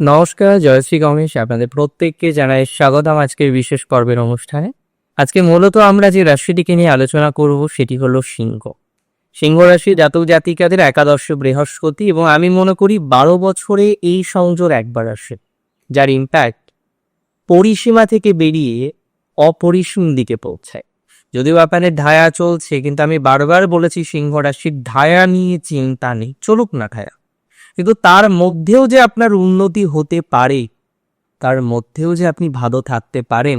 নমস্কার জয়শ্রী গমেশ আপনাদের প্রত্যেককে জানাই স্বাগতম আজকের বিশেষ পর্বের অনুষ্ঠানে। আজকে মূলত আমরা যে রাশিটিকে নিয়ে আলোচনা করব সেটি হলো সিংহ। সিংহ রাশি জাতক জাতিকাদের একাদশ বৃহস্পতি এবং আমি মনে করি বারো বছরে এই সংযোগ একবার আসে, যার ইম্প্যাক্ট পরিসীমা থেকে বেরিয়ে অপরিসীম দিকে পৌঁছায়। যদিও আপনাদের ধায়া চলছে, কিন্তু আমি বারবার বলেছি সিংহ রাশির ধায়া নিয়ে চিন্তা নেই। চলুক না ধায়া। কিন্তু তার মধ্যেও যে আপনার উন্নতি হতে পারে, তার মধ্যেও যে আপনি ভালো থাকতে পারেন,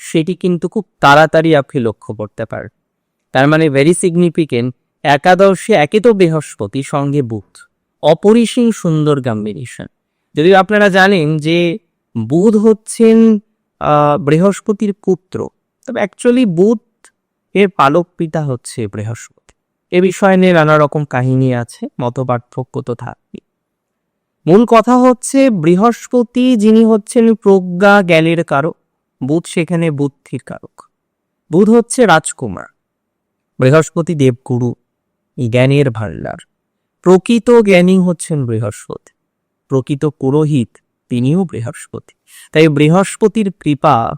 সেটি কিন্তু খুব তাড়াতাড়ি আপনি লক্ষ্য করতে পারেন তার মানে ভেরি সিগনিফিকেন্ট একাদশে একে তো বৃহস্পতি, সঙ্গে বুধ। অপরিসীম সুন্দর কম্বিনেশন যদিও আপনারা জানেন যে বুধ হচ্ছেন বৃহস্পতির পুত্র। তবে অ্যাকচুয়ালি বুধ এর পালক পিতা হচ্ছে বৃহস্পতি। এ বিষয় নিয়ে নানা রকম কাহিনী আছে মত পার্থক্য তো থাকবে মূল কথা হচ্ছে বৃহস্পতি, যিনি হচ্ছেন প্রজ্ঞা জ্ঞানের কারক। বুধ সেখানে বুদ্ধির কারক। বুধ হচ্ছে রাজকুমার। বৃহস্পতি দেবগুরু জ্ঞানের ভাণ্ডার। প্রকৃত জ্ঞানী হচ্ছেন বৃহস্পতি। প্রকৃত পুরোহিত, তিনিও বৃহস্পতি। তাই বৃহস্পতির কৃপা,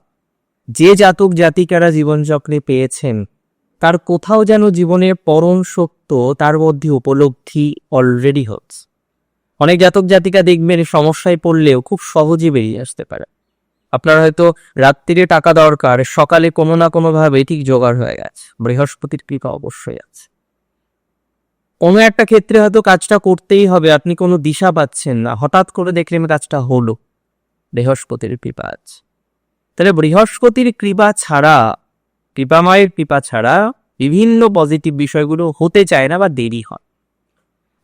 যে জাতক জাতিকারা জীবনচক্রে পেয়েছেন, তার কোথাও যেন জীবনের পরম সত্য তার মধ্যে উপলব্ধি অলরেডি হচ্ছে। অনেক জাতক জাতিকা দেখবেন সমস্যায় পড়লেও খুব সহজে বেরিয়ে আসতে পারে। আপনার হয়তো রাত্রিরে টাকা দরকার, সকালে কোনো না কোনোভাবে ঠিক জোগাড় হয়ে গেছে, বৃহস্পতির কৃপা অবশ্যই আছে। কোনো একটা ক্ষেত্রে হয়তো কাজটা করতেই হবে, আপনি কোনো দিশা পাচ্ছেন না, হঠাৎ করে দেখলেন কাজটা হলো, বৃহস্পতির কৃপা আছে। তাহলে বৃহস্পতির কৃপা ছাড়া, কৃপাময়ের কৃপা ছাড়া বিভিন্ন পজিটিভ বিষয়গুলো হতে চায় না বা দেরি হয়।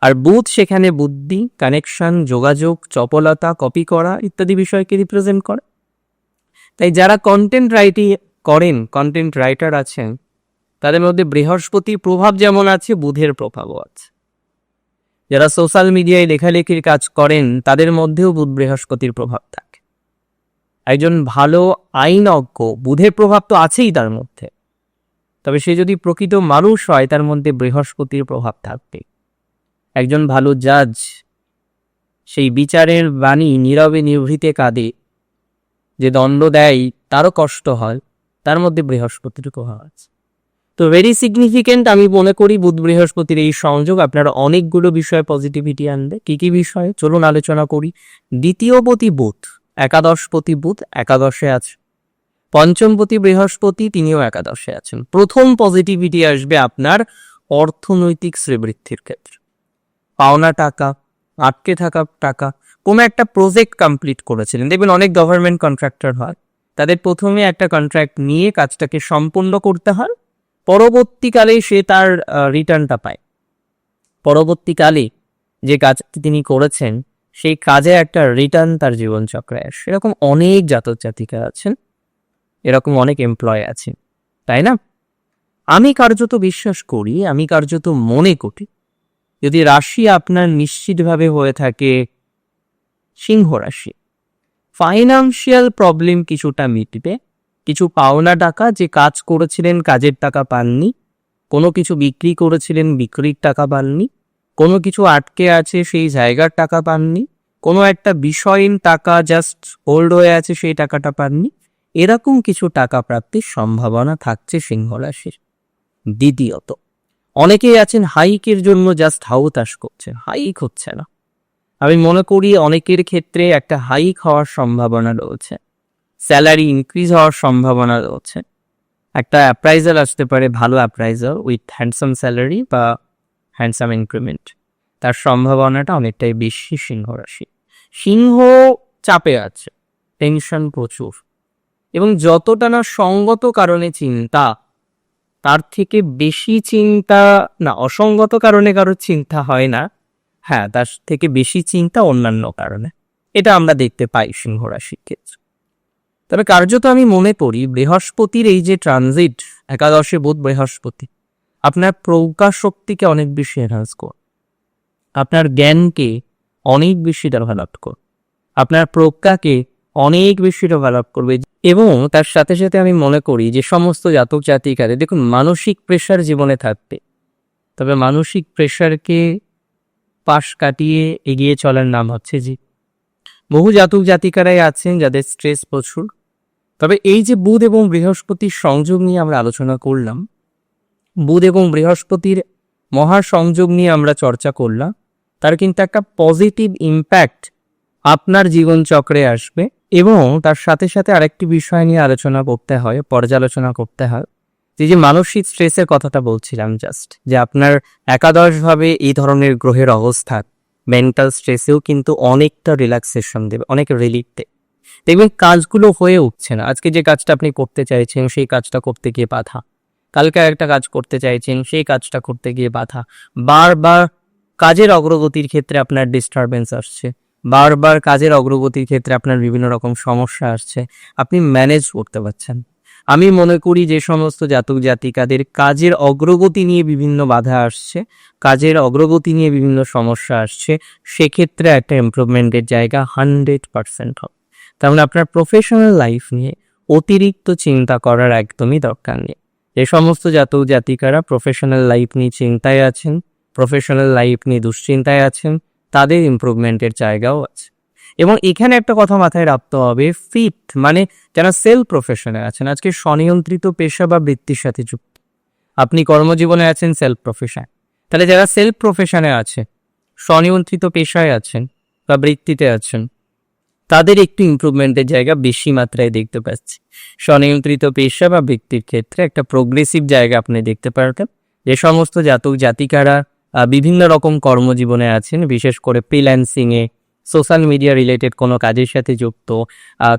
আর বুথ সেখানে বুদ্ধি কানেকশন যোগাযোগ, চপলতা কপি করা ইত্যাদি বিষয়কে রিপ্রেজেন্ট করে। তাই যারা কন্টেন্ট রাইটিং করেন কন্টেন্ট রাইটার আছেন, তাদের মধ্যে বৃহস্পতির প্রভাব যেমন আছে, বুধের প্রভাবও আছে। যারা সোশ্যাল মিডিয়ায় লেখালেখির কাজ করেন, তাদের মধ্যেও বুধ বৃহস্পতির প্রভাব থাকে। একজন ভালো আইনজ্ঞ, বুধের প্রভাব তো আছেই তার মধ্যে। তবে সে যদি প্রকৃত মানুষ হয়, তার মধ্যে বৃহস্পতির প্রভাব থাকবে একজন ভালো জাজ সেই বিচারের বাণী নীরবে নিভৃতে কাঁদে। যে দণ্ড দেয়, তারও কষ্ট হয়, তার মধ্যে বৃহস্পতির প্রভাব আছে তো ভেরি সিগনিফিকেন্ট আমি মনে করি বুধ বৃহস্পতির এই সংযোগ। আপনার অনেকগুলো বিষয়ে পজিটিভিটি আনবে কি কি বিষয়ে? চলুন আলোচনা করি। দ্বিতীয়পতি বুধ, একাদশপতি বুধ, একাদশে আছে। পঞ্চমপতি বৃহস্পতি, তিনিও একাদশে আছেন। প্রথম পজিটিভিটি আসবে আপনার অর্থনৈতিক শ্রীবৃদ্ধির ক্ষেত্রে। পাওনা টাকা, আটকে থাকা টাকা, কোনো একটা প্রজেক্ট কমপ্লিট করেছিলেন। দেখবেন অনেক গভর্নমেন্ট কন্ট্রাক্টর হয়, তাদের প্রথমে একটা কন্ট্রাক্ট নিয়ে কাজটাকে সম্পূর্ণ করতে হয়, পরবর্তীকালে সে তার রিটার্নটা পায়। পরবর্তীকালে যে কাজটি তিনি করেছেন, সেই কাজে একটা রিটার্ন তার জীবনচক্রে আসে। এরকম অনেক জাতক জাতিকা আছেন, এরকম অনেক এমপ্লয় আছেন, তাই না? আমি কার্যত বিশ্বাস করি, আমি কার্যত মনে করি যদি রাশি আপনার নিশ্চিতভাবে হয়ে থাকে, সিংহ রাশি। ফাইনান্সিয়াল প্রবলেম কিছুটা মিটবে। কিছু পাওনা টাকা যে কাজ করেছিলেন, কাজের টাকা পাননি, কোনো কিছু বিক্রি করেছিলেন, বিক্রির টাকা পাননি, কোনো কিছু আটকে আছে, সেই জায়গার টাকা পাননি, কোনো একটা বিষয়ীন টাকা জাস্ট হোল্ড হয়ে আছে, সেই টাকাটা পাননি, এরকম কিছু টাকা প্রাপ্তির সম্ভাবনা থাকছে সিংহ রাশির। দ্বিতীয়ত অনেকেই আছেন হাইকের জন্য জাস্ট হাউতাস করছেন, হাইক হচ্ছে না। আমি মনে করি অনেকের ক্ষেত্রে একটা হাইক হওয়ার সম্ভাবনা রয়েছে, স্যালারি ইনক্রিজ হওয়ার সম্ভাবনা রয়েছে। একটা অ্যাপ্রাইজাল আসতে পারে, ভালো অ্যাপ্রাইজাল উইথ হ্যান্ডসাম স্যালারি বা হ্যান্ডসাম ইনক্রিমেন্ট তার সম্ভাবনাটা অনেকটাই বেশি সিংহ রাশি সিংহ চাপে আছে টেনশন প্রচুর। এবং যতটা না সঙ্গত কারণে চিন্তা তার থেকে বেশি চিন্তা, না, অসঙ্গত কারণে কারোর চিন্তা হয় না। হ্যাঁ তার থেকে বেশি চিন্তা অন্যান্য কারণে। এটা আমরা দেখতে পাই সিংহ রাশির ক্ষেত্রে। তবে কার্যত আমি মনে করি, বৃহস্পতির এই যে ট্রানজিট একাদশে বোধ বৃহস্পতি, আপনার প্রজ্ঞা শক্তিকে অনেক বেশি এনহান্স কর আপনার জ্ঞানকে অনেক বেশি ডেভেলপ কর আপনার প্রজ্ঞাকে অনেক বেশি ডেভেলপ করবে। এবং তার সাথে সাথে আমি মনে করি যে সমস্ত জাতক জাতিকাদের দেখুন, মানসিক প্রেশার জীবনে থাকবে। তবে মানসিক প্রেশারকে পাশ কাটিয়ে এগিয়ে চলার নাম হচ্ছে জি। বহু জাতক জাতিকারাই আছেন যাদের স্ট্রেস প্রচুর। তবে এই যে বুধ এবং বৃহস্পতির সংযোগ নিয়ে আমরা আলোচনা করলাম, বুধ এবং বৃহস্পতির মহা সংযোগ নিয়ে আমরা চর্চা করলাম, তার কিন্তু একটা পজিটিভ ইম্প্যাক্ট আপনার জীবন চক্রে আসবে। এবং তার সাথে সাথে আরেকটি বিষয় নিয়ে আলোচনা করতে হয়, পর্যালোচনা করতে হয়। যে যে মানসিক স্ট্রেসের কথাটা বলছিলাম জাস্ট যে আপনার একাদশভাবে এই ধরনের গ্রহের অবস্থা মেন্টাল স্ট্রেসেও কিন্তু অনেকটা রিল্যাক্সেশন দেবে, অনেক রিলিফ দেবে। দেখবেন কাজগুলো হয়ে উঠছে না। আজকে যে কাজটা আপনি করতে চাইছেন, সেই কাজটা করতে গিয়ে বাধা। কালকে একটা কাজ করতে চাইছেন, সেই কাজটা করতে গিয়ে বাধা। বারবার কাজের অগ্রগতির ক্ষেত্রে আপনার ডিস্টারবেন্স আসছে। বারবার কাজের অগ্রগতির ক্ষেত্রে আপনার বিভিন্ন রকম সমস্যা আসছে, আপনি ম্যানেজ করতে পারছেন। আমি মনে করি যে সমস্ত জাতক জাতিকাদের কাজের অগ্রগতি নিয়ে বিভিন্ন বাধা আসছে, কাজের অগ্রগতি নিয়ে বিভিন্ন সমস্যা আসছে, সেক্ষেত্রে একটা ইমপ্রুভমেন্টের জায়গা হান্ড্রেড পার্সেন্ট হবে। তার মানে আপনার প্রফেশনাল লাইফ নিয়ে অতিরিক্ত চিন্তা করার একদমই দরকার নেই। যে সমস্ত জাতক জাতিকারা প্রফেশনাল লাইফ নিয়ে চিন্তায় আছেন প্রফেশনাল লাইফ নিয়ে দুশ্চিন্তায় আছেন তাদের ইমপ্রুভমেন্টের জায়গাও আছে। এবং এখানে একটা কথা মাথায় রাখতে হবে ফিট মানে যারা সেলফ প্রফেশনে আছেন, আজকে স্বনিয়ন্ত্রিত পেশা বা বৃত্তির সাথে যুক্ত। আপনি কর্মজীবনে আছেন সেলফ প্রফেশন তাহলে যারা সেলফ প্রফেশনে আছে, স্বনিয়ন্ত্রিত পেশায় আছেন বা বৃত্তিতে আছেন, তাদের একটু ইমপ্রুভমেন্টের জায়গা বেশি মাত্রায় দেখতে পাচ্ছি। স্বনিয়ন্ত্রিত পেশা বা ব্যক্তির ক্ষেত্রে একটা প্রোগ্রেসিভ জায়গা আপনি দেখতে পারতেন যে সমস্ত জাতক জাতিকারা বিভিন্ন রকম কর্মজীবনে আছেন, বিশেষ করে ফ্রিল্যান্সিংয়ে সোশ্যাল মিডিয়া রিলেটেড কোনো কাজের সাথে যুক্ত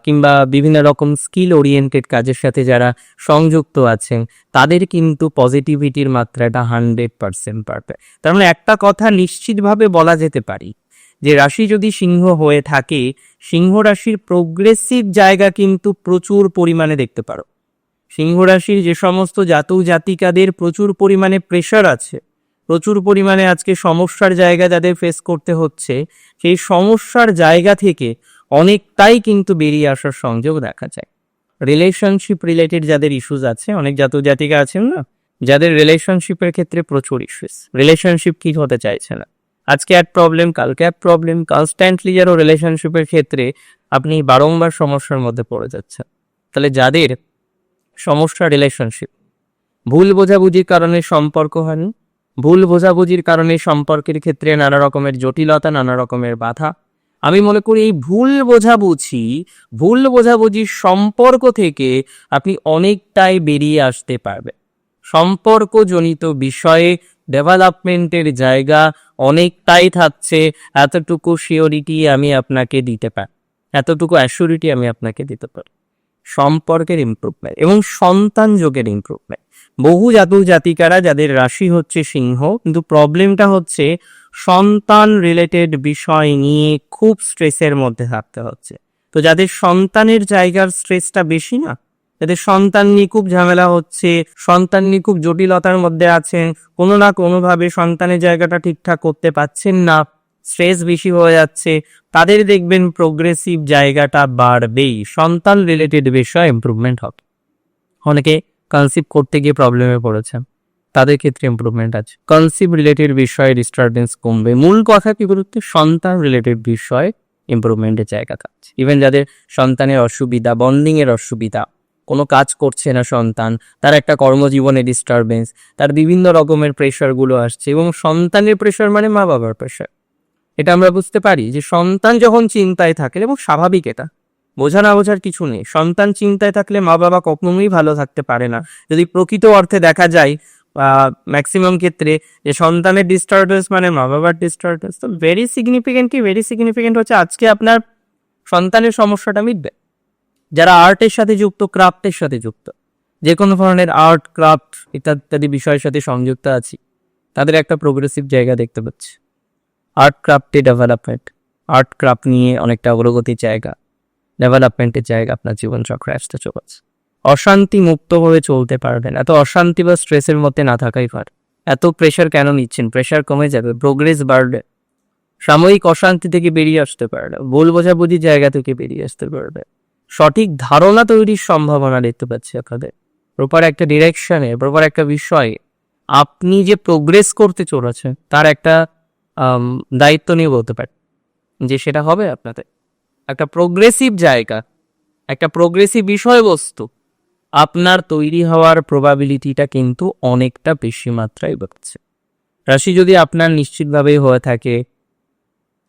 কিংবা বিভিন্ন রকম স্কিল ওরিয়েন্টেড কাজের সাথে যারা সংযুক্ত আছেন, তাদের কিন্তু পজিটিভিটির মাত্রাটা হান্ড্রেড পার্সেন্ট পারবে। তার মানে একটা কথা নিশ্চিতভাবে বলা যেতে পারি, যে রাশি যদি সিংহ হয়ে থাকে, সিংহ রাশির প্রোগ্রেসিভ জায়গা কিন্তু প্রচুর পরিমাণে দেখতে পারো। সিংহ রাশির যে সমস্ত জাতক জাতিকাদের প্রচুর পরিমাণে প্রেশার আছে প্রচুর পরিমাণে আজকে সমস্যার জায়গা যাদের ফেস করতে হচ্ছে। সেই সমস্যার জায়গা থেকে অনেকটাই কিন্তু বেরিয়ে আসার সংযোগ দেখা যায়। রিলেশনশিপ রিলেটেড যাদের ইস্যুস আছে, অনেক জাতক জাতিকা আছেন না? যাদের রিলেশনশিপের ক্ষেত্রে প্রচুর ইস্যুস রিলেশনশিপ কি হতে চাইছে না? আজকে এক প্রবলেম কালকে এক প্রবলেম কনস্ট্যান্টলি যেন রিলেশনশিপের ক্ষেত্রে আপনি বারংবার সমস্যার মধ্যে পড়ে যাচ্ছেন। তাহলে যাদের সমস্যা রিলেশনশিপ ভুল বোঝাবুঝির কারণে সম্পর্ক হয়নি ভুল বোঝাবুঝির কারণে সম্পর্কের ক্ষেত্রে নানা রকমের জটিলতা, নানা রকমের বাধা। আমি মনে করি এই ভুল বোঝাবুঝি, ভুল বোঝাবুঝির সম্পর্ক থেকে আপনি অনেকটাই বেরিয়ে আসতে পারবে সম্পর্কজনিত বিষয়ে ডেভেলপমেন্টের জায়গা অনেকটাই থাকছে, এতটুকু সিওরিটি আমি আপনাকে দিতে পারি, এতটুকু অ্যাসিউরিটি আমি আপনাকে দিতে পারি। সম্পর্কের ইমপ্রুভমেন্ট এবং সন্তান যোগের ইমপ্রুভমেন্ট। বহু জাতক জাতিকারা যাদের রাশি হচ্ছে সিংহ, কিন্তু প্রবলেমটা হচ্ছে সন্তান রিলেটেড বিষয় নিয়ে খুব স্ট্রেসের মধ্যে থাকতে হচ্ছে। তো যাদের সন্তানের জায়গার স্ট্রেসটা বেশি না, যাদের সন্তান নিয়ে খুব ঝামেলা হচ্ছে, সন্তান নিয়ে খুব জটিলতার মধ্যে আছেন, কোনো না কোনোভাবে সন্তানের জায়গাটা ঠিকঠাক করতে পারছেন না স্ট্রেস বেশি হয়ে যাচ্ছে, তাদের দেখবেন প্রোগ্রেসিভ জায়গাটা বাড়বেই, সন্তান রিলেটেড বিষয় ইমপ্রুভমেন্ট হবে। অনেকে কনসিভ করতে গিয়ে প্রবলেমে পড়েছে। তাদের ক্ষেত্রে ইমপ্রুভমেন্ট আছে। কনসিভ রিলেটেড বিষয়ে ডিস্টারবেন্স কমবে। মূল কথা কি বলতে সন্তান রিলেটেড বিষয়ে ইমপ্রুভমেন্টের জায়গা থাকছে। ইভেন যাদের সন্তানের অসুবিধা বন্ডিং এর অসুবিধা, কোনো কাজ করছে না সন্তান, তার একটা কর্মজীবনে ডিস্টারবেন্স তার বিভিন্ন রকমের প্রেশারগুলো আসছে এবং সন্তানের প্রেশার মানে মা বাবার প্রেশার এটা আমরা বুঝতে পারি যে সন্তান যখন চিন্তায় থাকে এবং স্বাভাবিক এটা বোঝা না বোঝার কিছু নেই। সন্তান চিন্তায় থাকলে মা বাবা কখনোই ভালো থাকতে পারে না। যদি প্রকৃত অর্থে দেখা যায় ম্যাক্সিমাম ক্ষেত্রে যে সন্তানের ডিস্টারবেন্স মানে মা বাবার ডিস্টারবেন্স তো ভেরি সিগনিফিকেন্ট কি? ভেরি সিগনিফিকেন্ট হচ্ছে আজকে আপনার সন্তানের সমস্যাটা মিটবে। যারা আর্টের সাথে যুক্ত ক্রাফটের সাথে যুক্ত যে কোনো ধরনের আর্ট ক্রাফট ইত্যাদি ইত্যাদি বিষয়ের সাথে সংযুক্ত আছি, তাদের একটা প্রোগ্রেসিভ জায়গা দেখতে পাচ্ছি। আর্ট ক্রাফটে ডেভেলপমেন্ট আর্ট ক্রাফট নিয়ে অনেকটা অগ্রগতির জায়গা। ডেভেলপমেন্টের জায়গা আপনার জীবন চক্রে আসতে চলেছে। অশান্তি মুক্ত হয়ে চলতে পারবেন এত অশান্তি বা স্ট্রেসের মধ্যে না থাকাই পার এত প্রেশার কেন নিচ্ছেন? প্রেশার কমে যাবে প্রোগ্রেস বাড়বে। সাময়িক অশান্তি থেকে বেরিয়ে আসতে পারবে, ভুল বোঝাবুঝি জায়গা থেকে বেরিয়ে আসতে পারবে। সঠিক ধারণা তৈরির সম্ভাবনা দেখতে পাচ্ছি আপনাদের। প্রপার একটা ডিরেকশনে প্রপার একটা বিষয়ে আপনি যে প্রোগ্রেস করতে চলেছেন, তার একটা দায়িত্ব নিয়ে বলতে পারেন যে সেটা হবে আপনাদের। একটা প্রোগ্রেসিভ জায়গা, একটা প্রোগ্রেসিভ বিষয়বস্তু, আপনার তৈরি হওয়ার প্রবাবিলিটিটা কিন্তু অনেকটা বেশি মাত্রায় বাড়ছে। রাশি যদি আপনার নিশ্চিতভাবেই হয়ে থাকে,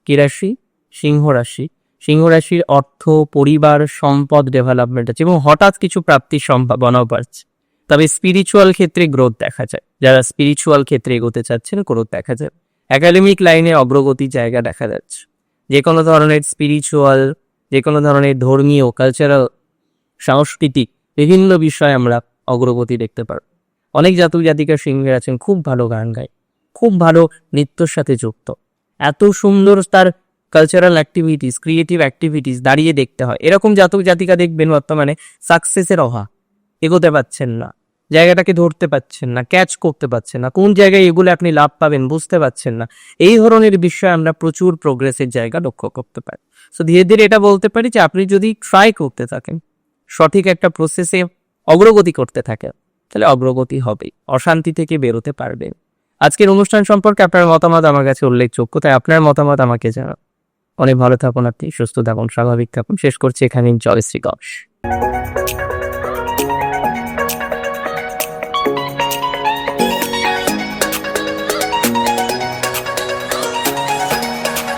কি রাশি? সিংহ রাশি। সিংহ রাশির অর্থ, পরিবার, সম্পদ ডেভেলপমেন্ট আছে এবং হঠাৎ কিছু প্রাপ্তির সম্ভাবনাও বাড়ছে। তবে স্পিরিচুয়াল ক্ষেত্রে গ্রোথ দেখা যায়। যারা স্পিরিচুয়াল ক্ষেত্রে এগোতে চাচ্ছেন গ্রোথ দেখা যায়। একাডেমিক লাইনে অগ্রগতির জায়গা দেখা যাচ্ছে। যে কোনো ধরনের স্পিরিচুয়াল যে কোনো ধরনের ধর্মীয় কালচারাল সাংস্কৃতিক, বিভিন্ন বিষয়ে আমরা অগ্রগতি দেখতে পারব। অনেক জাতক জাতিকা সিঙ্গার আছেন, খুব ভালো গান গায়, খুব ভালো নৃত্যর সাথে যুক্ত। এত সুন্দর তার কালচারাল অ্যাক্টিভিটিস ক্রিয়েটিভ অ্যাক্টিভিটিস দাঁড়িয়ে দেখতে হয়। এরকম জাতক জাতিকা দেখবেন বর্তমানে সাকসেসের অভাব, এগোতে পারছেন না। জায়গাটাকে ধরতে পাচ্ছেন না ক্যাচ করতে পাচ্ছেন না, কোন জায়গায় এগুলো আপনি লাভ পাবেন বুঝতে পাচ্ছেন না। এই ধরনের বিষয়ে আমরা প্রচুর প্রোগ্রেসের জায়গা লক্ষ্য করতে পারি। সো ধীরে ধীরে এটা বলতে পারি যে, আপনি যদি ট্রাই করতে থাকেন, সঠিক একটা প্রসেসে অগ্রগতি করতে থাকেন, তাহলে অগ্রগতি হবেই, অশান্তি থেকে বেরোতে পারবেন। আজকের অনুষ্ঠান সম্পর্কে আপনার মতামত আমার কাছে উল্লেখযোগ্য, তাই আপনার মতামত আমাকে জানান। অনেক ভালো থাকুন আপনি, সুস্থ থাকুন, স্বাভাবিক থাকুন। শেষ করছি এখানে জয় শ্রী